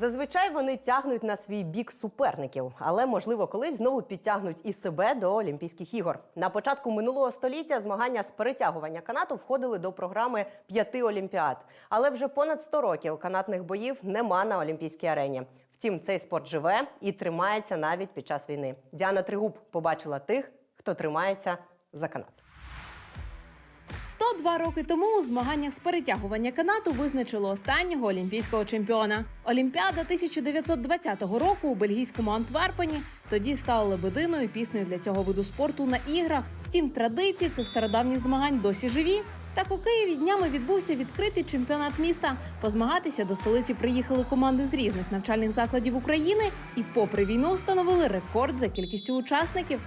Зазвичай вони тягнуть на свій бік суперників, але можливо колись знову підтягнуть і себе до Олімпійських ігор. На початку минулого століття змагання з перетягування канату входили до програми п'яти олімпіад. Але вже понад 100 років канатних боїв нема на олімпійській арені. Втім, цей спорт живе і тримається навіть під час війни. Діана Тригуб побачила тих, хто тримається за канат. 102 роки тому у змаганнях з перетягування канату визначило останнього олімпійського чемпіона. Олімпіада 1920 року у бельгійському Антверпені тоді стала лебединою піснею для цього виду спорту на іграх. Втім, традиції цих стародавніх змагань досі живі. Так у Києві днями відбувся відкритий чемпіонат міста. Позмагатися до столиці приїхали команди з різних навчальних закладів України і, попри війну, встановили рекорд за кількістю учасників.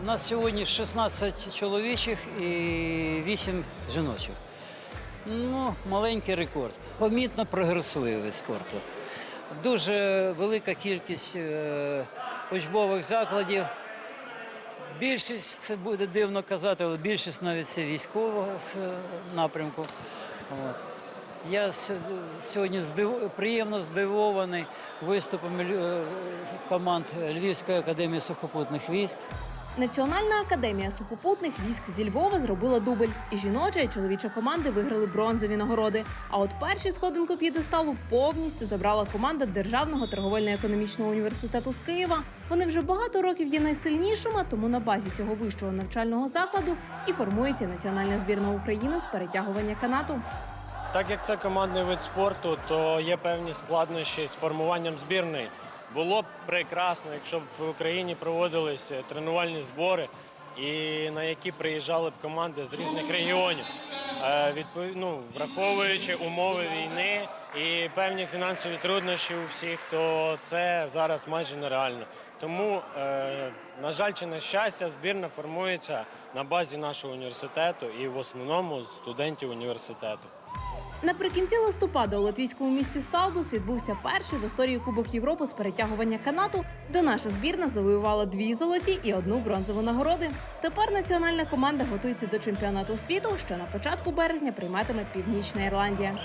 У нас сьогодні 16 чоловічих і 8 жіночих. Ну, маленький рекорд. Помітно прогресує вид спорту. Дуже велика кількість е, учбових закладів. Більшість, це буде дивно казати, але більшість навіть це військового напрямку. От. Я сьогодні здив... приємно здивований виступами лю- е, команд Львівської академії сухопутних військ. Національна академія сухопутних військ зі Львова зробила дубль, і жіноча і чоловіча команди виграли бронзові нагороди. А от перші сходинку п'єдесталу повністю забрала команда Державного торговельно-економічного університету з Києва. Вони вже багато років є найсильнішими, тому на базі цього вищого навчального закладу і формується національна збірна України з перетягування канату. Так як це командний вид спорту, то є певні складнощі з формуванням збірної. Було б прекрасно, якщо б в Україні проводились тренувальні збори, і на які приїжджали б команди з різних регіонів. Е, ну, враховуючи умови війни і певні фінансові труднощі у всіх, то це зараз майже нереально. Тому, е, на жаль, чи на щастя, збірна формується на базі нашого університету і в основному студентів університету. Наприкінці листопада у латвійському місті Салдус відбувся перший в історії Кубок Європи з перетягування канату, де наша збірна завоювала дві золоті і одну бронзову нагороди. Тепер національна команда готується до чемпіонату світу, що на початку березня прийматиме Північна Ірландія.